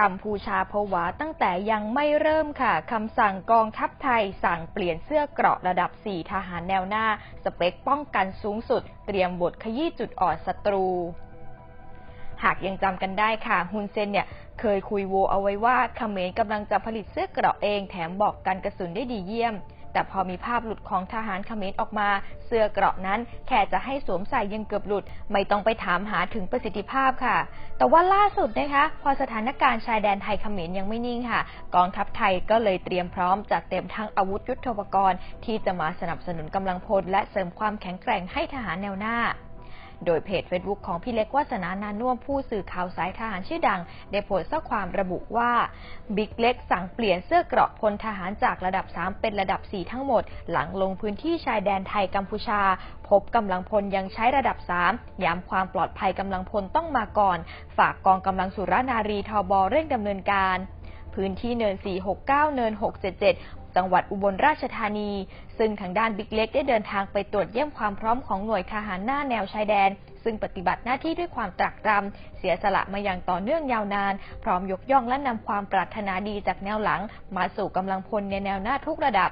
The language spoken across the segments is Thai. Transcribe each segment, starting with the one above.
กัมพูชาผวาตั้งแต่ยังไม่เริ่มค่ะคำสั่งกองทัพไทยสั่งเปลี่ยนเสื้อเกราะระดับ 4 ทหารแนวหน้า สเปคป้องกันสูงสุด เตรียมบทขยี้จุดอ่อนศัตรู หากยังจำกันได้ค่ะฮุนเซนเนี่ยเคยคุยโวเอาไว้ว่าเขมรกำลังจะผลิตเสื้อเกราะเองแถมบอกกันกระสุนได้ดีเยี่ยม แต่พอมีภาพหลุดของทหารเขมรออกมา เสื้อเกราะนั้นแค่จะให้สวมใส่ยังเกือบหลุด ไม่ต้องไปถามหาถึงประสิทธิภาพค่ะ แต่ว่าล่าสุดนะคะ พอสถานการณ์ชายแดนไทยเขมรยังไม่นิ่งค่ะ กองทัพไทยก็เลยเตรียมพร้อมจัดเต็มทั้งอาวุธยุทโธปกรณ์ ที่จะมาสนับสนุนกำลังพลและเสริมความแข็งแกร่งให้ทหารแนวหน้า โดยเพจ Facebook ของพี่เล็กวาสนานานุ่มผู้สื่อข่าวสายทหารชื่อดัง ได้โพสต์ข้อความระบุว่าบิ๊กเล็กสั่งเปลี่ยนเสื้อเกราะพลทหารจากระดับ 3 เป็นระดับ 4 ทั้งหมด หลังลงพื้นที่ชายแดนไทยกัมพูชา พบกำลังพลยังใช้ระดับ 3 ย้ำความปลอดภัยกำลังพลต้องมาก่อน ฝากกองกำลังสุรนารีทบเร่งดำเนินการพื้นที่เนิน 469 เนิน 677 จังหวัดอุบลราชธานี ซึ่งทางด้านบิ๊กเล็กได้เดินทางไปตรวจเยี่ยมความพร้อมของหน่วยทหารหน้าแนวชายแดน ซึ่งปฏิบัติหน้าที่ด้วยความตรักตรำเสียสละมาอย่างต่อเนื่องยาวนาน พร้อมยกย่องและนำความปรารถนาดีจากแนวหลัง มาสู่กำลังพลในแนวหน้าทุกระดับ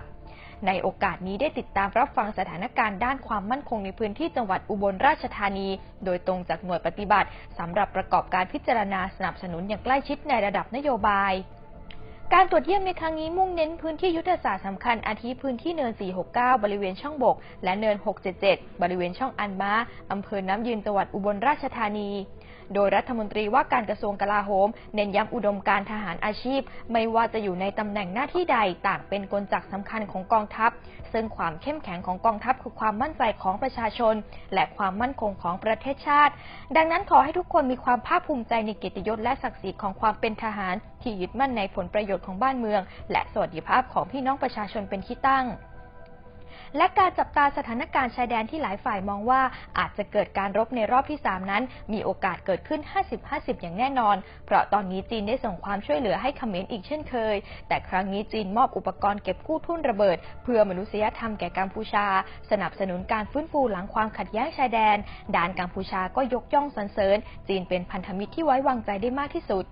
ในโอกาสนี้ได้ติดตามรับฟังสถานการณ์ด้านความมั่นคงในพื้นที่จังหวัดอุบลราชธานี โดยตรงจากหน่วยปฏิบัติสำหรับประกอบการพิจารณาสนับสนุนอย่างใกล้ชิดในระดับนโยบาย การตรวจเยี่ยมในครั้งนี้มุ่งเน้นพื้นที่ยุทธศาสตร์สำคัญอาทิพื้นที่เนิน 469 บริเวณช่องบก และเนิน 677 บริเวณช่องอันม้าอำเภอน้ำยืนจังหวัดอุบลราชธานี โดยรัฐมนตรีว่าการกระทรวงกลาโหม เน้นย้ำอุดมการทหารอาชีพ ไม่ว่าจะอยู่ในตำแหน่งหน้าที่ใดต่างเป็นกลจักสำคัญของกองทัพ ซึ่งความเข้มแข็งของกองทัพคือความมั่นใจของประชาชน และความมั่นคงของประเทศชาติ ดังนั้นขอให้ทุกคนมีความภาคภูมิใจในเกียรติยศและศักดิ์ศรีของความเป็นทหาร ที่ยึดมั่นในผลประโยชน์ของบ้านเมือง และสวัสดิภาพของพี่น้องประชาชนเป็นที่ตั้ง และการจับตาสถานการณ์ชายแดนที่หลายฝ่ายมองว่า อาจจะเกิดการรบในรอบที่ 3 นั้น มีโอกาสเกิดขึ้น 50-50 อย่างแน่นอน เพราะตอนนี้จีนได้ส่งความช่วยเหลือให้เขมรอีกเช่นเคย แต่ครั้งนี้จีนมอบอุปกรณ์เก็บกู้ทุ่นระเบิด เพื่อมนุษยธรรมแก่กัมพูชา สนับสนุนการฟื้นฟูหลังความขัดแย้งชายแดน ด่านกัมพูชาก็ยกย่องสรรเสริญ จีนเป็นพันธมิตรที่ไว้วางใจได้มากที่สุด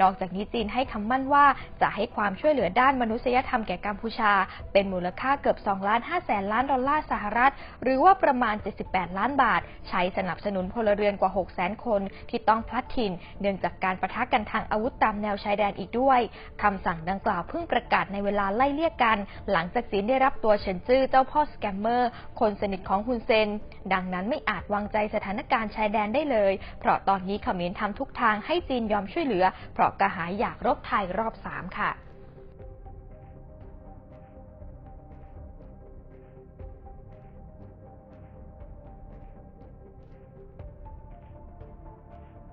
นอกจากนี้จีนให้คำมั่นว่าจะให้ความช่วยเหลือด้านมนุษยธรรมแก่กัมพูชา เป็นมูลค่าเกือบ2ล้าน5แสนล้านดอลลาร์สหรัฐ หรือว่าประมาณ 78 ล้านบาท ใช้สนับสนุนพลเรือนกว่า 6 แสนคนที่ต้องพลัดถิ่น เนื่องจากการประทะกันทางอาวุธตามแนวชายแดนอีกด้วยคำสั่งดังกล่าวเพิ่งประกาศในเวลาไล่เลี่ยกัน หลังจากจีนได้รับตัวเฉินจื้อเจ้าพ่อสแกมเมอร์ คนสนิทของฮุนเซน ดังนั้นไม่อาจวางใจสถานการณ์ชายแดนได้เลย เพราะตอนนี้เขมรทำทุกทางให้จีนยอมช่วยเหลือเพราะกระหายอยากรบไทยรอบ 3 ค่ะ